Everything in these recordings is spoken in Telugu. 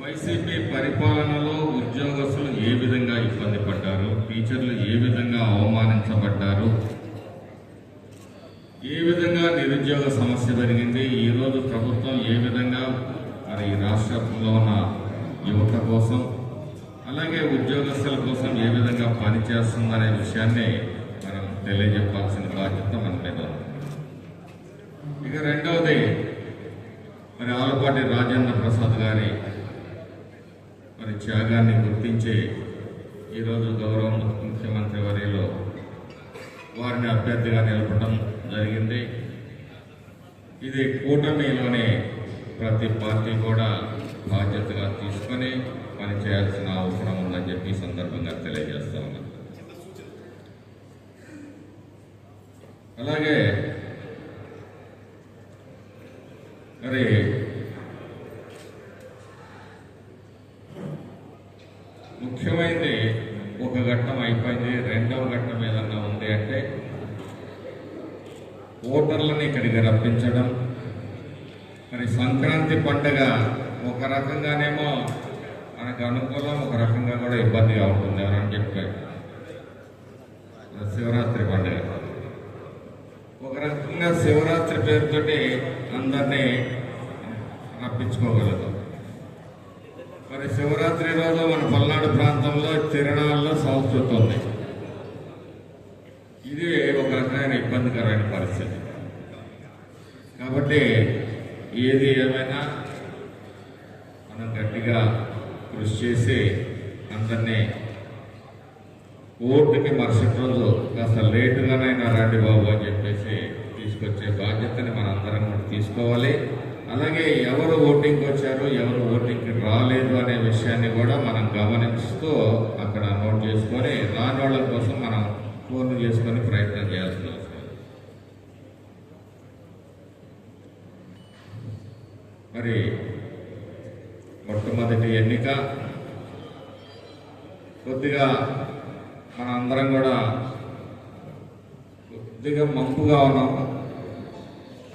వైసీపీ పరిపాలనలో ఉద్యోగస్తులు ఏ విధంగా ఇబ్బంది పడ్డారు? టీచర్లు ఏ విధంగా అవమానించబడ్డారు? ఏ విధంగా నిరుద్యోగ సమస్య పెరిగింది? ఈరోజు ప్రభుత్వం ఏ విధంగా మరి రాష్ట్రంలో ఉన్న యువత కోసం అలాగే ఉద్యోగస్తుల కోసం ఏ విధంగా పనిచేస్తుందనే విషయాన్ని మనం తెలియజెప్పాల్సిన బాధ్యత మన మీద ఇక రెండవది మరి ఆలపాటి రాజేంద్ర ప్రసాద్ గారి త్యాగాన్ని గుర్తించి ఈరోజు గౌరవ ముఖ్యమంత్రి వర్యలో వారిని అభ్యర్థిగా నిలపడం జరిగింది. ఇది కూటమిలోనే ప్రతి పార్టీ కూడా బాధ్యతగా తీసుకొని పనిచేయాల్సిన అవసరం ఉందని చెప్పి సందర్భంగా తెలియజేస్తా ఉన్నాను అలాగే మరి ముఖ్యమైనది ఒక ఘట్టం అయిపోయింది రెండవ ఘట్టం ఏదన్నా ఉంది అంటే ఓటర్లని ఇక్కడికి రప్పించడం. మరి సంక్రాంతి పండుగ ఒక రకంగానేమో మనకు అనుకూలం ఒక రకంగా కూడా ఇబ్బందిగా ఉంటుంది ఎవరని చెప్పారు. శివరాత్రి పండుగ. ఒక రకంగా శివరాత్రి పేరుతోటి అందరినీ రప్పించుకోగలుగుతాం. మరి శివ తిరణాల్లో సంస్కృతి ఇది ఒక రకమైన ఇబ్బందికరమైన పరిస్థితి. కాబట్టి ఏది ఏమైనా మనం గట్టిగా కృషి చేసి అందరినీ ఓటుకి మరుసటి రోజు కాస్త లేటుగానైనా రండి బాబు అని చెప్పేసి తీసుకొచ్చే బాధ్యతని మనందరం కూడా తీసుకోవాలి. అలాగే ఎవరు ఓటింగ్కి వచ్చారు ఎవరు ఓటింగ్కి రాలేదు అనే విషయాన్ని కూడా మనం గమనిస్తూ మరి మొట్టమొదటి ఎన్నిక. కొద్దిగా మన అందరం కూడా కొద్దిగా మంపుగా ఉన్నాం.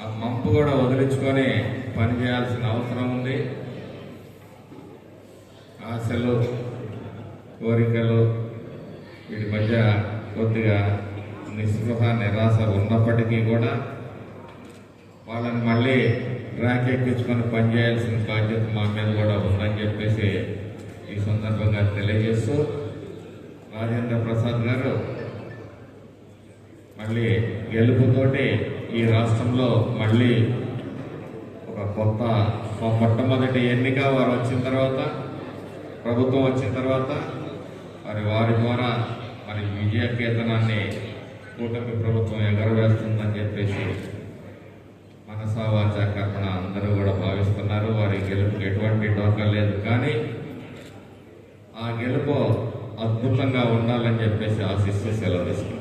ఆ మంపు కూడా వదిలించుకొని పని చేయాల్సిన అవసరం ఉంది. ఆశలు కోరికలు వీటి మధ్య కొద్దిగా నిస్పృహ నిరాశ ఉన్నప్పటికీ కూడా వాళ్ళని మళ్ళీ ర్యాంక్ ఎక్కించుకొని పనిచేయాల్సిన బాధ్యత మా మీద కూడా ఉందని చెప్పేసి ఈ సందర్భంగా తెలియజేస్తూ రాజేంద్ర ప్రసాద్ గారు మళ్ళీ గెలుపుతోటి ఈ రాష్ట్రంలో మళ్ళీ ఒక కొత్త ఒక మొట్టమొదటి ఎన్నిక వారు వచ్చిన తర్వాత ప్రభుత్వం వచ్చిన తర్వాత మరి వారి ద్వారా మరి విజయ కేతనాన్ని కూటమి ప్రభుత్వం ఎగరవేస్తుందని చెప్పేసి మనసావాచ కర్మణ అందరూ కూడా భావిస్తున్నారు. వారి గెలుపుకి ఎటువంటి డోకా లేదు. కానీ ఆ గెలుపు అద్భుతంగా ఉండాలని చెప్పేసి ఆశిస్తూ సెలవు తీసుకున్నాను